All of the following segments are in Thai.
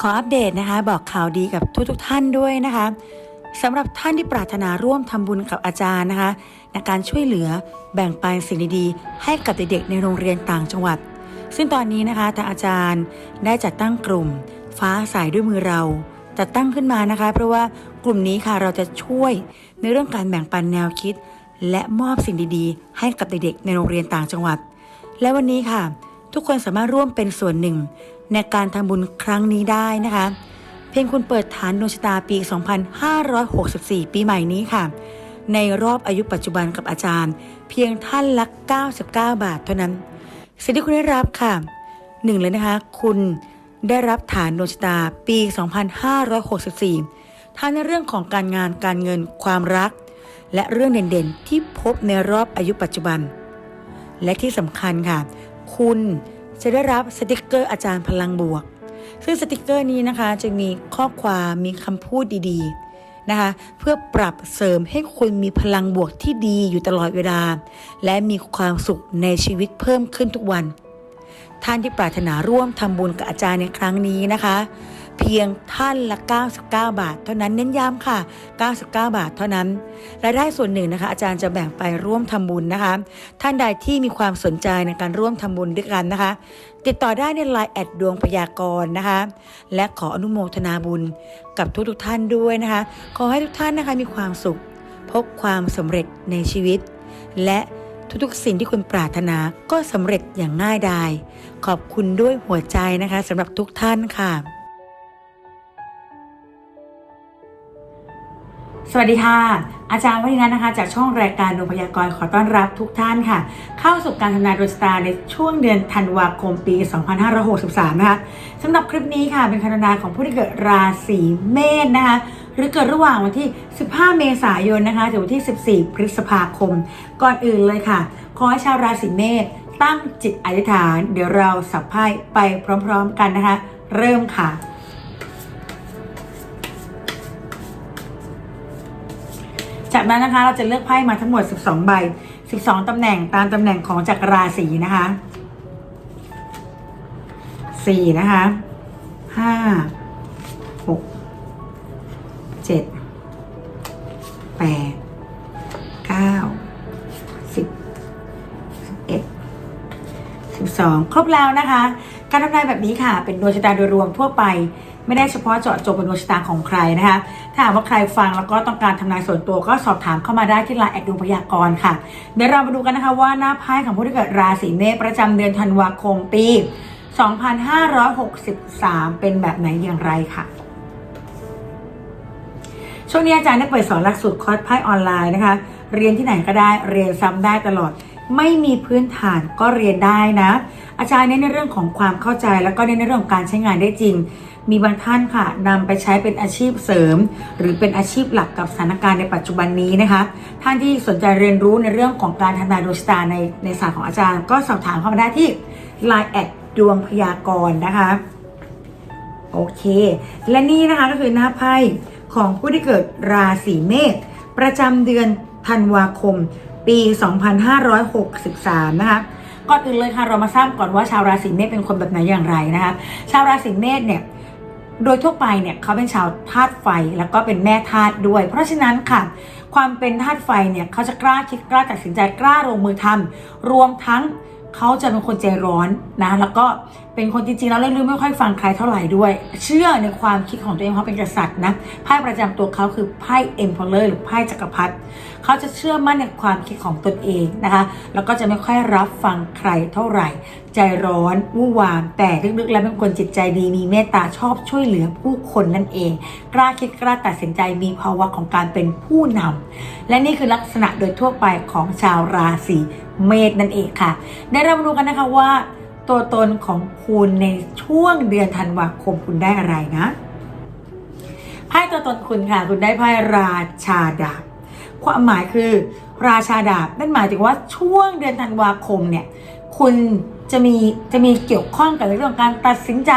ขออัปเดตนะคะ บอกข่าวดีกับทุกทท่านด้วยนะคะสำหรับท่านที่ปรารถนาร่วมทำบุญกับอาจารย์นะคะในการช่วยเหลือแบ่งปันสิ่งดีๆ ให้กับเด็กๆในโรงเรียนต่างจังหวัด ซึ่งตอนนี้นะคะทางอาจารย์ได้จัดตั้งกลุ่ม ฟ้าใสด้วยมือเราจัดตั้งขึ้นมานะคะ เพราะว่ากลุ่มนี้ค่ะเราจะช่วยในเรื่องการแบ่งปันแนวคิด และมอบสิ่งดีๆ ให้กับเด็กๆในโรงเรียนต่างจังหวัด และวันนี้ค่ะ ทุกคนสามารถร่วมเป็นส่วนหนึ่ง ในการทำบุญครั้งนี้ได้นะคะ เพียงคุณเปิดฐานดวงชะตาปี 2564 ปีใหม่นี้ค่ะ ในรอบอายุปัจจุบันกับอาจารย์ เพียงท่านละ 99 บาทเท่านั้น สิ่งที่คุณได้รับค่ะหนึ่งเลยนะคะ คุณได้รับฐานดวงชะตาปี 2564ทั้งในเรื่องของการงานการเงินความรัก และเรื่องเด่นๆ ที่พบในรอบอายุปัจจุบัน และที่สำคัญค่ะ คุณ จะได้รับสติกเกอร์อาจารย์พลังบวก ซึ่งสติกเกอร์นี้นะคะจะมีข้อความมีคำพูดดีๆนะคะเพื่อปรับเสริมให้คุณมีพลังบวกที่ดีอยู่ตลอดเวลา และมีความสุขในชีวิตเพิ่มขึ้นทุกวัน ท่านที่ปรารถนาร่วมทำบุญกับอาจารย์ในครั้งนี้นะคะ เพียงท่านละ 99 บาท เท่านั้นเน้นย้ำค่ะ 99 บาท เท่านั้น รายได้ส่วนหนึ่งนะคะ อาจารย์จะแบ่งไปร่วมทำบุญนะคะ ท่านใดที่มีความสนใจในการร่วมทำบุญด้วยกันนะคะ ติดต่อได้ในไลน์แอดดวงพยากรณ์นะคะ และขออนุโมทนาบุญกับทุกทุกท่านด้วยนะคะ ขอให้ทุกท่านนะคะมีความสุข พบความสำเร็จในชีวิต และทุกๆสิ่งที่คุณปรารถนาก็สำเร็จอย่างง่ายดาย ขอบคุณด้วยหัวใจนะคะสำหรับทุกท่านค่ะ สวัสดีค่ะ อาจารย์วัฒนันนะคะ จากช่องรายการดวงพยากรณ์ขอต้อนรับทุกท่านค่ะ เข้าสู่การทำนายดวงชะตาในช่วงเดือนธันวาคมปี 2563 นะคะสำหรับคลิปนี้ค่ะเป็นการทำนายของผู้ที่เกิดราศีเมษนะคะหรือเกิดระหว่างวันที่ 15 เมษายนนะคะถึงวันที่ 14 พฤษภาคม ก่อนอื่นเลยค่ะ ขอให้ชาวราศีเมษตั้งจิตอธิษฐาน เดี๋ยวเราสับไพ่ไปพร้อม ๆ กันนะคะ เริ่มค่ะ จากนั้นนะคะเราจะเลือกไพ่มาทั้งหมด 12 ใบ 12 ตำแหน่งตามตำแหน่งของจักรราศีนะคะ4นะคะ 5 6 7 8 9 10 11 12 ครบแล้วนะคะ การทำนายแบบนี้ค่ะ เป็นดวงชะตาโดยรวมทั่วไป ไม่ได้เฉพาะเจาะจงเป็นดวงชะตาของใครนะคะ ถ้าหากว่าใครฟังแล้วก็ต้องการทำนายส่วนตัวก็สอบถามเข้ามาได้ที่ไลน์แอดดวงพยากรณ์ค่ะ เดี๋ยวเรามาดูกันนะคะว่าหน้าไพ่ของผู้ที่เกิดราศีเมษประจำเดือนธันวาคมปี 2563 เป็นแบบไหนอย่างไรค่ะช่วงนี้อาจารย์ได้เปิดสอนหลักสูตรคอร์สไพ่ออนไลน์นะคะ เรียนที่ไหนก็ได้ เรียนซ้ำได้ตลอด ไม่มีพื้นฐานก็เรียนได้นะ อาจารย์เน้นในเรื่องของความเข้าใจแล้วก็เน้นในเรื่องของการใช้งานได้จริง มีบางท่านค่ะนำไปใช้เป็นอาชีพเสริม หรือเป็นอาชีพหลักกับสถานการณ์ในปัจจุบันนี้นะคะ ท่านที่สนใจเรียนรู้ในเรื่องของการทำนายดวงชะตาในในศาสตร์ของอาจารย์ ก็สอบถามเข้ามาได้ที่ Line แอดดวงพยากรณ์นะคะโอเค และนี่นะคะก็คือหน้าไพ่ของผู้ที่เกิดราศีเมษประจำเดือนธันวาคม ปี 2563 นะคะก่อนอื่นเลยค่ะเรามาทราบก่อนว่าชาวราศีเมษเป็นคนแบบไหนอย่างไรนะคะชาวราศีเมษเนี่ยโดยทั่วไปเนี่ยเขาเป็นชาวธาตุไฟแล้วก็เป็นแม่ธาตุด้วย เพราะฉะนั้นค่ะ ความเป็นธาตุไฟเนี่ยเขาจะกล้าคิดกล้าตัดสินใจกล้าลงมือทำรวมทั้งเขาจะเป็นคนใจร้อนนะแล้วก็ เป็นคนจริงๆแล้วเรื่องไม่ค่อยฟังใครเท่าไหร่ด้วย เชื่อในความคิดของตัวเองเขาเป็นกษัตริย์นะไพ่ประจำตัวเขาคือไพ่เอ็มพอลเลอร์หรือไพ่จักรพรรดิเขาจะเชื่อมั่นในความคิดของตนเองนะคะ แล้วก็จะไม่ค่อยรับฟังใครเท่าไหร่ ใจร้อนวู่วาม แต่ลึกๆแล้วเป็นคนจิตใจดีมีเมตตาชอบช่วยเหลือผู้คนนั่นเอง กล้าคิดกล้าตัดสินใจมีภาวะของการเป็นผู้นำและนี่คือลักษณะโดยทั่วไปของชาวราศีเมษนั่นเองค่ะ ได้รามาดูกันนะคะว่า ตัวตนของคุณในช่วงเดือนธันวาคมคุณได้อะไรนะไพ่ตัวตนคุณค่ะ คุณได้ไพ่ราชาดาบความหมายคือ ราชาดาบนั่นหมายถึงว่าช่วงเดือนธันวาคมเนี่ย คุณจะมีจะมีเกี่ยวข้องกับเรื่องการตัดสินใจ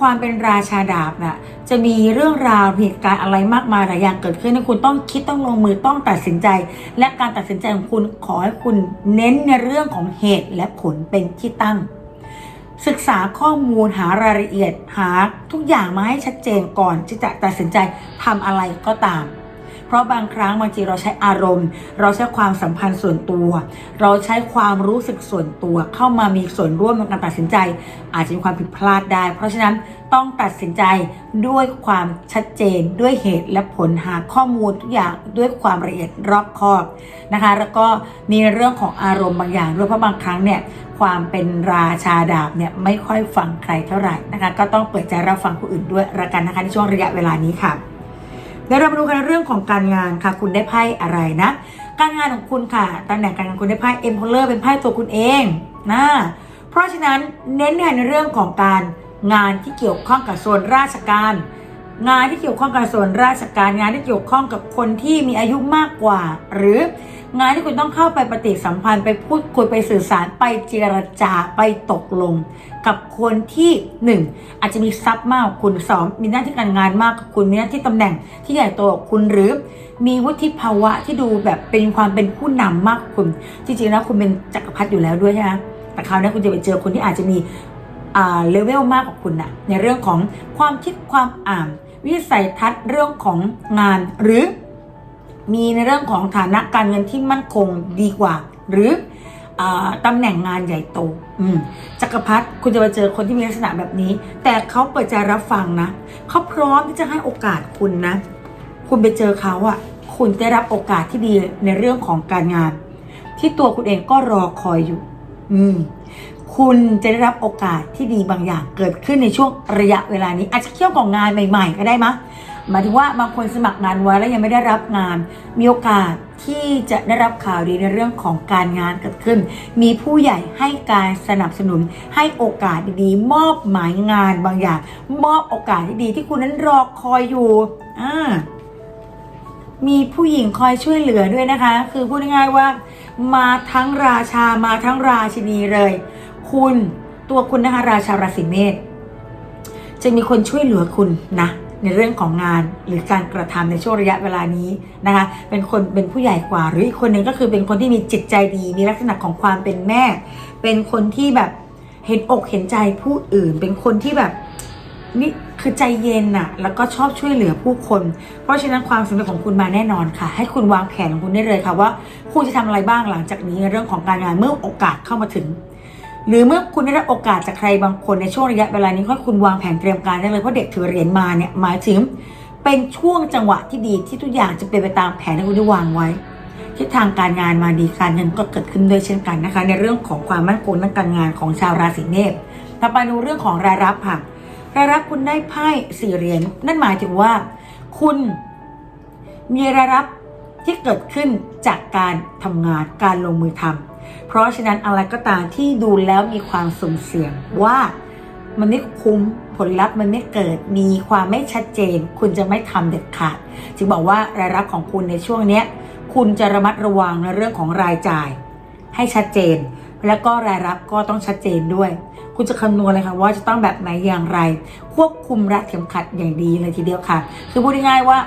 ความเป็นราชาดาบน่ะจะมีเรื่องราวเหตุการณ์อะไรมากมายหลายอย่างเกิดขึ้นให้คุณต้องคิดต้องลงมือต้องตัดสินใจ และการตัดสินใจของคุณขอให้คุณเน้นในเรื่องของเหตุและผลเป็นที่ตั้ง ศึกษาข้อมูลหารายละเอียดหาทุกอย่างมาให้ชัดเจนก่อนที่จะตัดสินใจทำอะไรก็ตาม เพราะบางครั้งบางทีเราใช้อารมณ์ เราใช้ความสัมพันธ์ส่วนตัว เราใช้ความรู้สึกส่วนตัวเข้ามามีส่วนร่วมในการตัดสินใจ อาจจะมีความผิดพลาดได้ เพราะฉะนั้นต้องตัดสินใจด้วยความชัดเจนด้วยเหตุและผลหาข้อมูลทุกอย่างด้วยความละเอียดรอบคอบนะคะ แล้วก็มีเรื่องของอารมณ์บางอย่างด้วยเพราะบางครั้งเนี่ยความเป็นราชาดาบเนี่ยไม่ค่อยฟังใครเท่าไหร่นะคะ ก็ต้องเปิดใจรับฟังผู้อื่นด้วยละกันนะคะในช่วงระยะเวลานี้ค่ะ เดี๋ยวเรามาดูกันเรื่องของการงานค่ะ คุณได้ไพ่อะไรนะ การงานของคุณค่ะตำแหน่งการงานคุณได้ไพ่เอ็มพลเลอร์เป็นไพ่ตัวคุณเองนะเพราะฉะนั้นเน้นในเรื่องของการงานที่เกี่ยวข้องกับส่วนราชการ งานที่เกี่ยวข้องกับส่วนราชการงานที่เกี่ยวข้องกับคนที่มีอายุมากกว่า หรืองานที่คุณต้องเข้าไปปฏิสัมพันธ์ไปพูดคุยไปสื่อสารไปเจรจาไปตกลง กับคนที่หนึ่งอาจจะมีทรัพย์มากกว่าคุณสองมีหน้าที่การงานมากกว่าคุณมีหน้าที่ตำแหน่งที่ใหญ่โตกว่าคุณหรือ มีวุฒิภาวะที่ดูแบบเป็นความเป็นผู้นำมากกว่าคุณ จริงๆแล้วคุณเป็นจักรพรรดิอยู่แล้วด้วยใช่ไหมแต่คราวนี้คุณจะไปเจอคนที่อาจจะมีอาเลเวลมากกว่าคุณนะในเรื่องของความคิดความอ่าน วิสัยทัศน์เรื่องของงานหรือ มีในเรื่องของฐานะการเงินที่มั่นคงดีกว่า หรืออตำแหน่งงานใหญ่โตจักรพรรดิคุณจะไปเจอคนที่มีลักษณะแบบนี้ แต่เขาเปิดใจรับฟังนะเขาพร้อมที่จะให้โอกาสคุณนะ คุณไปเจอเขาอะคุณได้รับโอกาสที่ดีในเรื่องของการงาน ที่ตัวคุณเองก็รอคอยอยู่ อืม คุณจะได้รับโอกาสที่ดีบางอย่างเกิดขึ้นในช่วงระยะเวลานี้ อาจจะเกี่ยวกับงานใหม่ ๆ ก็ได้มะหมายถึงว่าบางคนสมัครงานไว้แล้วยังไม่ได้รับงาน มีโอกาสที่จะได้รับข่าวดีในเรื่องของการงานเกิดขึ้น มีผู้ใหญ่ให้การสนับสนุน ให้โอกาสดีๆ มอบหมายงานบางอย่าง มอบโอกาสที่ดีที่คุณนั้นรอคอยอยู่อ่ามีผู้หญิงคอยช่วยเหลือด้วยนะคะ คือพูดง่ายๆว่า มาทั้งราชามาทั้งราชินีเลย คุณตัวคุณนะคะราชาราศีเมษจะมีคนช่วยเหลือคุณนะในเรื่องของงานหรือการกระทำในช่วงระยะเวลานี้นะคะ เป็นคนเป็นผู้ใหญ่กว่า หรืออีกคนหนึ่งก็คือเป็นคนที่มีจิตใจดี มีลักษณะของความเป็นแม่ เป็นคนที่แบบเห็นอกเห็นใจผู้อื่น เป็นคนที่แบบนี่คือใจเย็นน่ะ แล้วก็ชอบช่วยเหลือผู้คน เพราะฉะนั้นความสำเร็จของคุณมาแน่นอนค่ะ ให้คุณวางแผนของคุณได้เลยค่ะว่าคุณจะทำอะไรบ้างหลังจากนี้ในเรื่องของการงานเมื่อโอกาสเข้ามาถึง หรือเมื่อคุณได้รับโอกาสจากใครบางคนในช่วงระยะเวลานี้ก็คุณวางแผนเตรียมการได้เลยเพราะเด็กถือเหรียญมาเนี่ยหมายถึงเป็นช่วงจังหวะที่ดีที่ทุกอย่างจะเป็นไปตามแผนที่คุณได้วางไว้ทิศทางการงานมาดีการเงินก็เกิดขึ้นด้วยเช่นกันนะคะ ในเรื่องของความมั่นคงทางการงานของชาวราศีเมษต่อไปดูเรื่องของรายรับค่ะรายรับคุณได้ไพ่สี่เหรียญนั่นหมายถึงว่า คุณมีรายรับที่เกิดขึ้นจากการทำงานการลงมือทำ เพราะฉะนั้นอะไรก็ตามที่ดูแล้วมีความสุ่มเสี่ยงว่ามันไม่คุ้มผลลัพธ์มันไม่เกิดมีความไม่ชัดเจน คุณจะไม่ทำเด็ดขาดจึงบอกว่ารายรับของคุณในช่วงเนี้ยคุณจะระมัดระวังในเรื่องของรายจ่าย ให้ชัดเจน แล้วก็รายรับก็ต้องชัดเจนด้วย คุณจะคำนวณเลยค่ะว่าจะต้องแบบไหนอย่างไร ควบคุมรัดเข็มขัดอย่างดีเลยทีเดียวค่ะ คือพูดง่ายๆว่า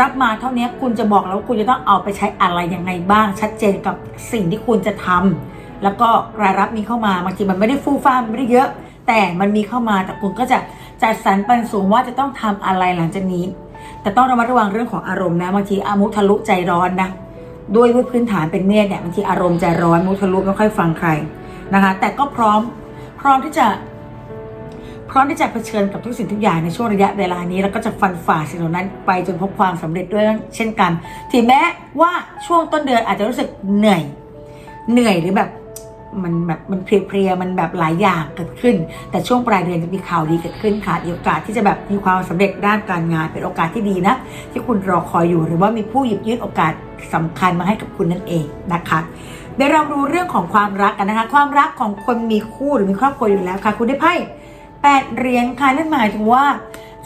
รับมาเท่านี้คุณจะบอกแล้วว่าคุณจะต้องเอาไปใช้อะไรยังไงบ้าง ชัดเจนกับสิ่งที่คุณจะทำแล้วก็รายรับมีเข้ามาบางทีมันไม่ได้ฟู่ฟ้ามไม่ได้เยอะ แต่มันมีเข้ามาแต่คุณก็จะจัดสรรปันสูงว่าจะต้องทำอะไรหลังจากนี้ แต่ต้องระมัดระวังเรื่องของอารมณ์นะบางทีอามุทะลุใจร้อนนะด้วยด้วยพื้นฐานเป็นเมษเนี่ยบางทีอารมณ์ใจร้อนมุทะลุไม่ค่อยฟังใครนะคะ แต่ก็พร้อมพร้อมที่จะ พร้อมที่จะเผชิญกับทุกสิ่งทุกอย่างในช่วงระยะเวลานี้ แล้วก็จะฟันฝ่าสิ่งเหล่านั้นไปจนพบความสำเร็จด้วยเช่นกันถึงแม้ว่าช่วงต้นเดือนอาจจะรู้สึกเหนื่อย เหนื่อยหรือแบบมันแบบมันเพลียๆมันแบบหลายอย่างเกิดขึ้น แต่ช่วงปลายเดือนจะมีข่าวดีเกิดขึ้นค่ะโอกาสที่จะแบบมีความสำเร็จด้านการงานเป็นโอกาสที่ดีนะที่คุณรอคอยอยู่หรือว่ามีผู้หยิบยื่นโอกาสสำคัญมาให้กับคุณนั่นเองนะคะเดี๋ยวเราดูเรื่องของความรักกันนะคะ ความรักของคนมีคู่หรือมีครอบครัวอยู่แล้วค่ะ คุณได้ไพ่ แปดเหรียญค่ะนั่นหมายถึงว่า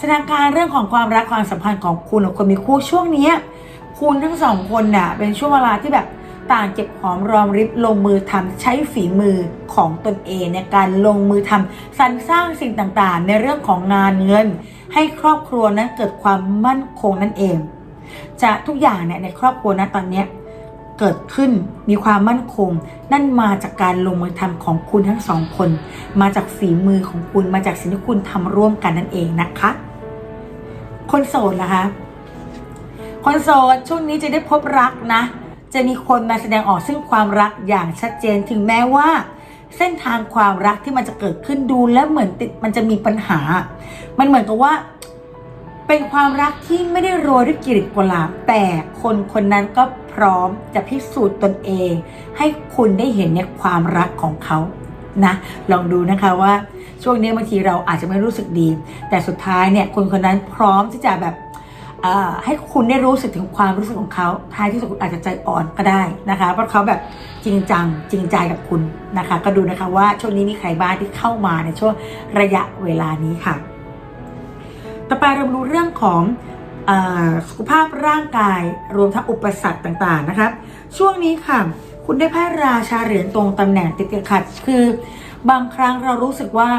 สถานการณ์เรื่องของความรักความสัมพันธ์ของคุณกับคนมีคู่ช่วงนี้คุณทั้งสองคนน่ะเป็นช่วงเวลาที่แบบต่างเก็บหอมรอมริบลงมือทำใช้ฝีมือของตนเองในการลงมือทำสรรสร้างสิ่งต่างๆ ในเรื่องของงานเงิน ให้ครอบครัวนั้นเกิดความมั่นคงนั่นเอง จะทุกอย่างเนี่ยในครอบครัวนะตอนเนี้ย เกิดขึ้นมีความมั่นคง นั่นมาจากการลงมือทำของคุณทั้งสองคน มาจากฝีมือของคุณมาจากสิ่งที่คุณทำร่วมกันนั่นเองนะคะ คนโสดล่ะคะ คนโสดช่วงนี้จะได้พบรักนะ จะมีคนมาแสดงออกซึ่งความรักอย่างชัดเจนถึงแม้ว่าเส้นทางความรักที่มันจะเกิดขึ้นดูแล้วเหมือนติดมันจะมีปัญหา มันเหมือนกับว่า เป็นความรักที่ไม่ได้โรยด้วยกลีบกุหลาบแต่คนคนนั้นก็พร้อมจะพิสูจน์ตนเอง ให้คุณได้เห็นในความรักของเขานะลองดูนะคะว่าช่วงนี้บางทีเราอาจจะไม่รู้สึกดี แต่สุดท้ายเนี่ยคนคนนั้นพร้อมที่จะแบบอ่อให้คุณได้รู้สึกถึงความรู้สึกของเขาท้ายที่สุดอาจจะใจอ่อนก็ได้นะคะ เพราะเขาแบบจริงจังจริงใจกับคุณนะคะ ก็ดูนะคะว่าช่วงนี้มีใครบ้างที่เข้ามาในช่วงระยะเวลานี้ค่ะ ต่อไปเรามาดูเรื่องของอสุขภาพร่างกายรวมทั้งอุปสรรคต่างๆนะครับช่วงนี้ค่ะ คุณได้ไพ่ราชาเหรียญตรงตำแหน่งติดขัด คือบางครั้งเรารู้สึกว่า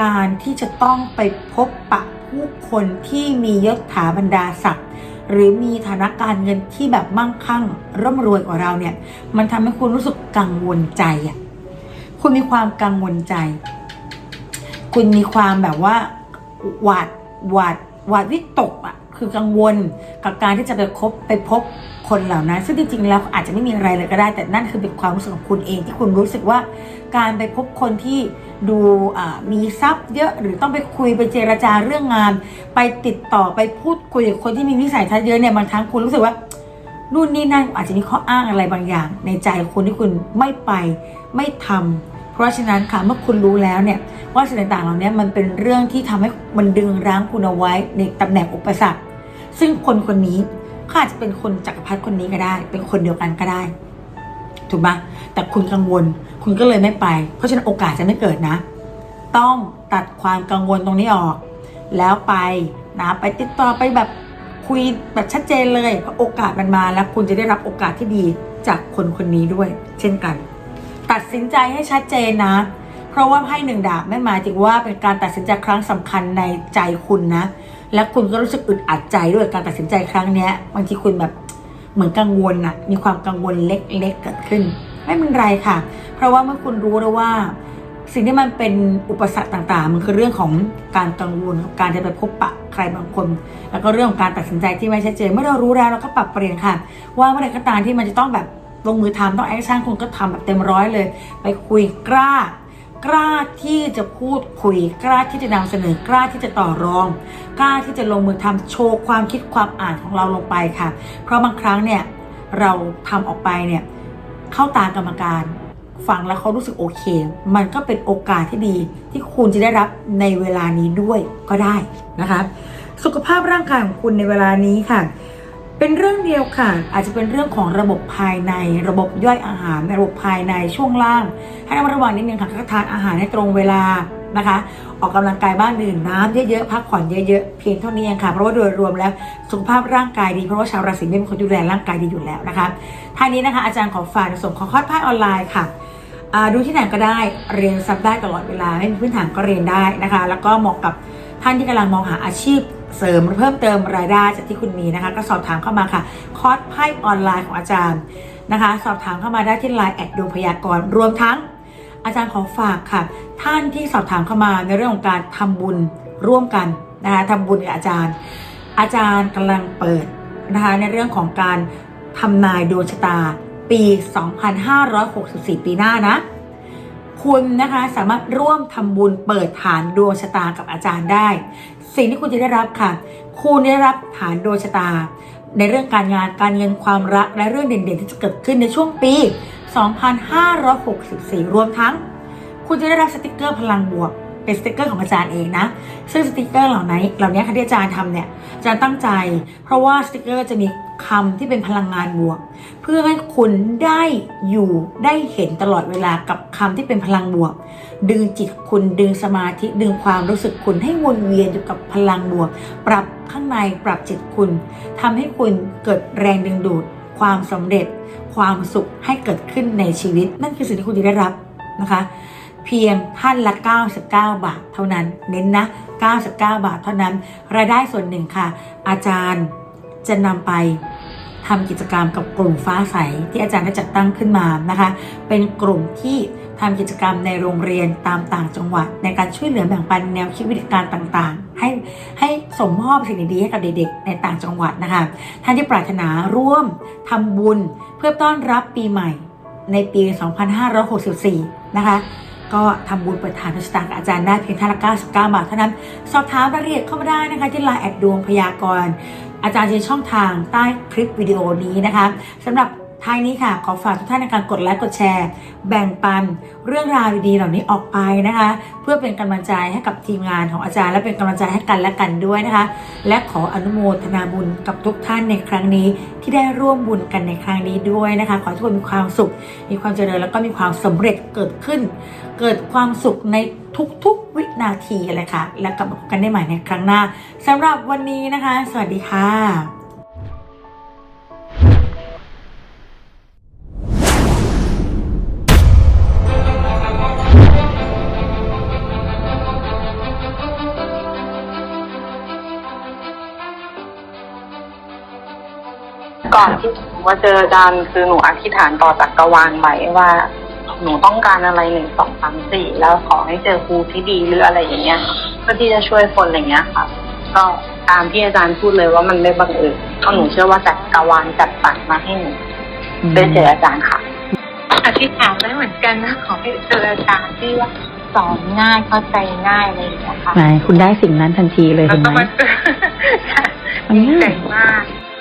การที่จะต้องไปพบปะผู้คนที่มียศถาบรรดาศักดิ์หรือมีฐานะการเงินที่แบบมั่งคั่ง ร่ำรวยกว่าเราเนี่ย มันทำให้คุณรู้สึกกังวลใจอะคุณมีความกังวลใจ คุณมีความแบบว่าหวาด หวาดหวาดวิตกอะคือกังวลกับการที่จะไปคบไปพบคนเหล่านั้น ซึ่งจริงๆแล้วอาจจะไม่มีอะไรเลยก็ได้ แต่นั่นคือเป็นความรู้สึกของคุณเอง ที่คุณรู้สึกว่าการไปพบคนที่ดูอ่ามีทรัพย์เยอะหรือต้องไปคุยไปเจรจาเรื่องงาน ไปติดต่อไปพูดคุยกับคนที่มีวิสัยทัศน์เยอะเนี่ยบางครั้งคุณรู้สึกว่านู่นนี่นั่นอาจจะมีข้ออ้างอะไรบางอย่าง ในใจคุณที่คุณไม่ไปไม่ทำเพ ราะฉะนั้นค่ะเมื่อคุณรู้แล้วเนี่ยว่าสิ่งต่างๆเหล่านี้มันเป็นเรื่องที่ทำให้มันดึงรั้งคุณเอาไว้ในตำแหน่งอุปสรรค ซึ่งคนคนนี้เขาอาจจะเป็นคนจักรพรรดิคนนี้ก็ได้ เป็นคนเดียวกันก็ได้ ถูกไหมแต่คุณกังวล คุณก็เลยไม่ไป เพราะฉะนั้นโอกาสจะไม่เกิดนะ ต้องตัดความกังวลตรงนี้ออก แล้วไปนะไปติดต่อไปแบบคุยแบบชัดเจนเลยเพราะโอกาสมันมาแล้วคุณจะได้รับโอกาสที่ดีจากคนคนนี้ด้วย เช่นกัน ตัดสินใจให้ชัดเจนนะ เพราะว่าไพ่หนึ่งดาบไม่หมายถึงว่าเป็นการตัดสินใจครั้งสำคัญในใจคุณนะ และคุณก็รู้สึกอึดอัดใจด้วยการตัดสินใจครั้งเนี้ยบางทีคุณแบบเหมือนกังวลน่ะมีความกังวลเล็กๆเกิดขึ้น ไม่เป็นไรค่ะ เพราะว่าเมื่อคุณรู้แล้วว่า สิ่งที่มันเป็นอุปสรรคต่างๆ มันคือเรื่องของการกังวลการจะไปพบปะใครบางคน แล้วก็เรื่องของการตัดสินใจที่ไม่ชัดเจนเมื่อเรารู้แล้วเราก็ปรับเปลี่ยนค่ะ ว่าเมื่อใดก็ตามที่มันจะต้องแบบ ลงมือทำต้องแอคชั่นคุณก็ทำแบบเต็มร้อยเลย ไปคุยกล้ากล้าที่จะพูดคุยกล้าที่จะนำเสนอกล้าที่จะต่อรอง กล้าที่จะลงมือทำโชว์ความคิดความอ่านของเราลงไปค่ะ เพราะบางครั้งเนี่ยเราทำออกไปเนี่ยเข้าตากรรมการฟังแล้วเขารู้สึกโอเค มันก็เป็นโอกาสที่ดีที่คุณจะได้รับในเวลานี้ด้วยก็ได้นะคะ สุขภาพร่างกายของคุณในเวลานี้ค่ะ เป็นเรื่องเดียวค่ะ อาจจะเป็นเรื่องของระบบภายใน ระบบย่อยอาหารระบบภายในช่วงล่าง ให้ระมัดระวังนิดนึงค่ะก็ทานอาหารให้ตรงเวลานะคะ ออกกำลังกายบ้างดื่มน้ำเยอะๆพักผ่อนเยอะๆเพียงเท่านี้เองค่ะ เพราะว่าโดยรวมแล้วสุขภาพร่างกายดีเพราะว่าชาวราศีเมษเป็นคนดูแลร่างกายดีอยู่แล้วนะคะท่านี้นะคะ อาจารย์ขอฝากในส่วนของคอร์สไพ่ออนไลน์ค่ะดูที่ไหนก็ได้เรียนซับได้ตลอดเวลาไม่มีพื้นฐานก็เรียนได้นะคะ แล้วก็เหมาะกับท่านที่กำลังมองหาอาชีพ เสริมเพิ่มเติมรายได้จากที่คุณมีนะคะ ก็สอบถามเข้ามาค่ะ คอร์สไพ่ออนไลน์ของอาจารย์นะคะ สอบถามเข้ามาได้ที่ไลน์แอดดวงพยากรณ์รวมทั้งอาจารย์ขอฝากค่ะ ท่านที่สอบถามเข้ามาในเรื่องของการทำบุญร่วมกันนะคะทำบุญกับอาจารย์ อาจารย์กำลังเปิดนะคะในเรื่องของการทำนายดวงชะตาปี 2564 ปีหน้านะ คุณนะคะสามารถร่วมทำบุญเปิดฐานดวงชะตากับอาจารย์ได้ สิ่งที่คุณจะได้รับค่ะ คุณได้รับฐานดวงชะตา ในเรื่องการงานการเงินความรัก และเรื่องเด่นๆ ที่จะเกิดขึ้นในช่วงปี 2564 รวมทั้ง คุณจะได้รับสติกเกอร์พลังบวก เป็นสติกเกอร์ของอาจารย์เองนะ ซึ่งสติกเกอร์เหล่านี้เหล่านี้ค่ะที่อาจารย์ทำเนี่ยอาจารย์ตั้งใจ เพราะว่าสติกเกอร์จะมีคำที่เป็นพลังงานบวก เพื่อให้คุณได้อยู่ได้เห็นตลอดเวลากับคำที่เป็นพลังบวก ดึงจิตคุณดึงสมาธิดึงความรู้สึกคุณให้วนเวียนอยู่กับพลังบวก ปรับข้างในปรับจิตคุณทำให้คุณเกิดแรงดึงดูด ความสำเร็จ ความสุขให้เกิดขึ้นในชีวิต นั่นคือสิ่งที่คุณจะได้รับนะคะ เพียงท่านละ 99 บาทเท่านั้น เน้นนะ 99 บาทเท่านั้น รายได้ส่วนหนึ่งค่ะ อาจารย์จะนำไปทำกิจกรรมกับกลุ่มฟ้าใสที่อาจารย์ได้จัดตั้งขึ้นมานะคะ เป็นกลุ่มที่ทำกิจกรรมในโรงเรียนตามต่างจังหวัด ในการช่วยเหลือแบ่งปันแนวคิดวิธีการต่างๆ ให้ให้สมมอบสิ่งดีๆให้กับเด็กๆ ในต่างจังหวัดนะคะท่านที่ปรารถนาร่วมทำบุญเพื่อต้อนรับปีใหม่ในปี 2564 นะคะ ก็ทำบุญเปิดฐานพิชตากับอาจารย์ได้เพียงท่านละ99บาทเท่านั้น สอบถามรายละเอียดเข้ามาได้นะคะ ที่ไลน์แอดดวงพยากรณ์อาจารย์จนช่องทางใต้คลิปวิดีโอนี้นะคะสำหรับ ท้ายนี้ค่ะ ขอฝากทุกท่านในการกดไลค์กดแชร์ แบ่งปันเรื่องราวดีๆเหล่านี้ออกไปนะคะ เพื่อเป็นกำลังใจให้กับทีมงานของอาจารย์ และเป็นกำลังใจให้กันและกันด้วยนะคะ และขออนุโมทนาบุญกับทุกท่านในครั้งนี้ ที่ได้ร่วมบุญกันในครั้งนี้ด้วยนะคะ ขอทุกคนมีความสุข มีความเจริญแล้วก็มีความสำเร็จเกิดขึ้น เกิดความสุขในทุกๆวินาทีเลยค่ะ และกลับมาพบกันได้ใหม่ในครั้งหน้าสำหรับวันนี้นะคะ สวัสดีค่ะ ก่อนที่หนูมาเจออาจารย์คือหนูอธิษฐานต่อจักรวาลไว้ว่า หนูต้องการอะไรหนึ่งสองสามสี่แล้วขอให้เจอครูที่ดีหรืออะไรอย่างเงี้ยเพื่อที่จะช่วยคนอะไรเงี้ยค่ะ ก็ตามที่อาจารย์พูดเลยว่ามันไม่บังเอิญเพราะหนูเชื่อว่าจักรวาลจัดสรรมาให้หนูได้เจออาจารย์ค่ะอธิษฐานไว้เหมือนกันนะขอให้เจออาจารย์ที่ว่าสอนง่ายเข้าใจง่ายอะไรอย่างเงี้ยค่ะไหนคุณได้สิ่งนั้นทันทีเลยแล้วเห็นก็ไหมมาเจอมันดีง่ายใจมาก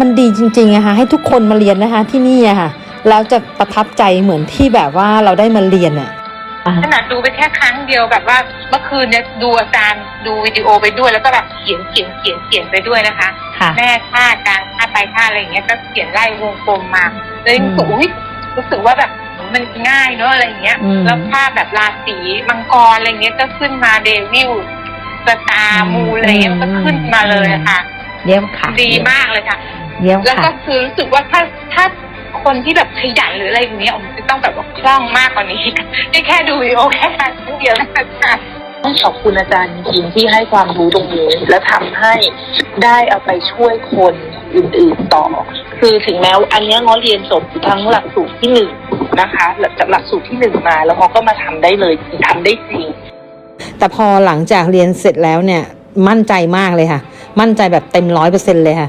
มันดีจริงๆอะค่ะให้ทุกคนมาเรียนนะคะที่นี่อะค่ะแล้วจะประทับใจเหมือนที่แบบว่าเราได้มาเรียนอะขนาดดูไปแค่ครั้งเดียวแบบว่าเมื่อคืนเนี่ยดูอาจารย์ดูวิดีโอไปด้วย แล้วก็แบบเขียนเขียนเขียนเขียนไปด้วยนะคะค่ะแม่ท่ากลางท่าไปท่าอะไรอย่างเงี้ยก็เขียนไล่วงกลมมาเลยรู้สึกอุ้ยรู้สึกว่าแบบมันง่ายเนอะอะไรอย่างเงี้ยอืมแล้วภาพแบบราศีมังกรอะไรเงี้ยก็ขึ้นมาเดวิลสตาร์มูอะไรเงี้ยมันก็ขึ้นมาเลยอะค่ะเยี่ยมค่ะ ดีมากเลยค่ะ เยี่ยมแล้วค่ะก็คือรู้สึกว่าถ้าถ้าคนที่แบบขยันหรืออะไรอย่างเงี้ยผมจะต้องแบบว่าคล่องมากกว่านี้นี่แค่ดูวิดีโอแค่ครั้งเดียวนะคะ ต้องขอบคุณอาจารย์จริงๆที่ให้ความรู้ตรงนี้ และทำให้ได้เอาไปช่วยคนอื่นๆต่อ คือถึงแม้ว่าอันเนี้ยง้อเรียนจบทั้งหลักสูตรที่หนึ่งนะคะหลังจากหลักสูตรที่หนึ่งมา แล้วเขาก็มาทำได้เลยทำได้จริง แต่พอหลังจากเรียนเสร็จแล้วเนี่ยมั่นใจมากเลยค่ะ มั่นใจแบบเต็มร้อยเปอร์เซ็นเลยค่ะ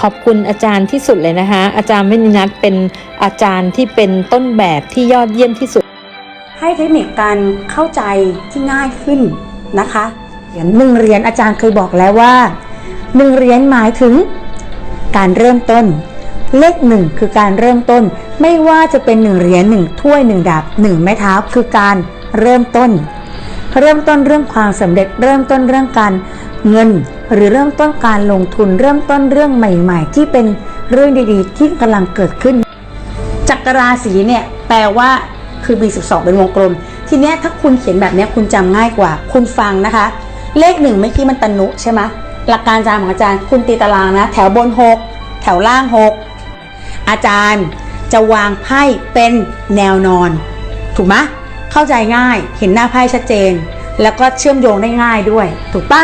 ขอบคุณอาจารย์ที่สุดเลยนะคะ อาจารย์มณีนัทเป็นอาจารย์ที่เป็นต้นแบบที่ยอดเยี่ยมที่สุด ให้เทคนิคการเข้าใจที่ง่ายขึ้นนะคะอย่างหนึ่งเรียญอาจารย์เคยบอกแล้วว่าหนึ่งเรียญหมายถึงการเริ่มต้น เลขหนึ่งคือการเริ่มต้น ไม่ว่าจะเป็นหนึ่งเหรียญหนึ่งถ้วยหนึ่งดาบหนึ่งไม้เท้าคือการเริ่มต้น เริ่มต้นเรื่องความสำเร็จเริ่มต้นเรื่องการเงิน หรือเริ่มต้นการลงทุนเริ่มต้นเรื่องใหม่ ๆ ที่เป็นเรื่องดีๆ ที่กำลังเกิดขึ้น จักรราศีเนี่ยแปลว่าคือ B12 เป็นวงกลม ทีเนี้ยถ้าคุณเขียนแบบนี้คุณจำง่ายกว่า คุณฟังนะคะ เลขหนึ่งเมื่อกี้มันตนุใช่ไหมหลักการจารย์ของอาจารย์คุณตีตารางนะ แถวบน 6 แถวล่าง 6 อาจารย์จะวางไพ่เป็นแนวนอน ถูกไหมเข้าใจง่าย เห็นหน้าไพ่ชัดเจน แล้วก็เชื่อมโยงได้ง่ายด้วย ถูกปะ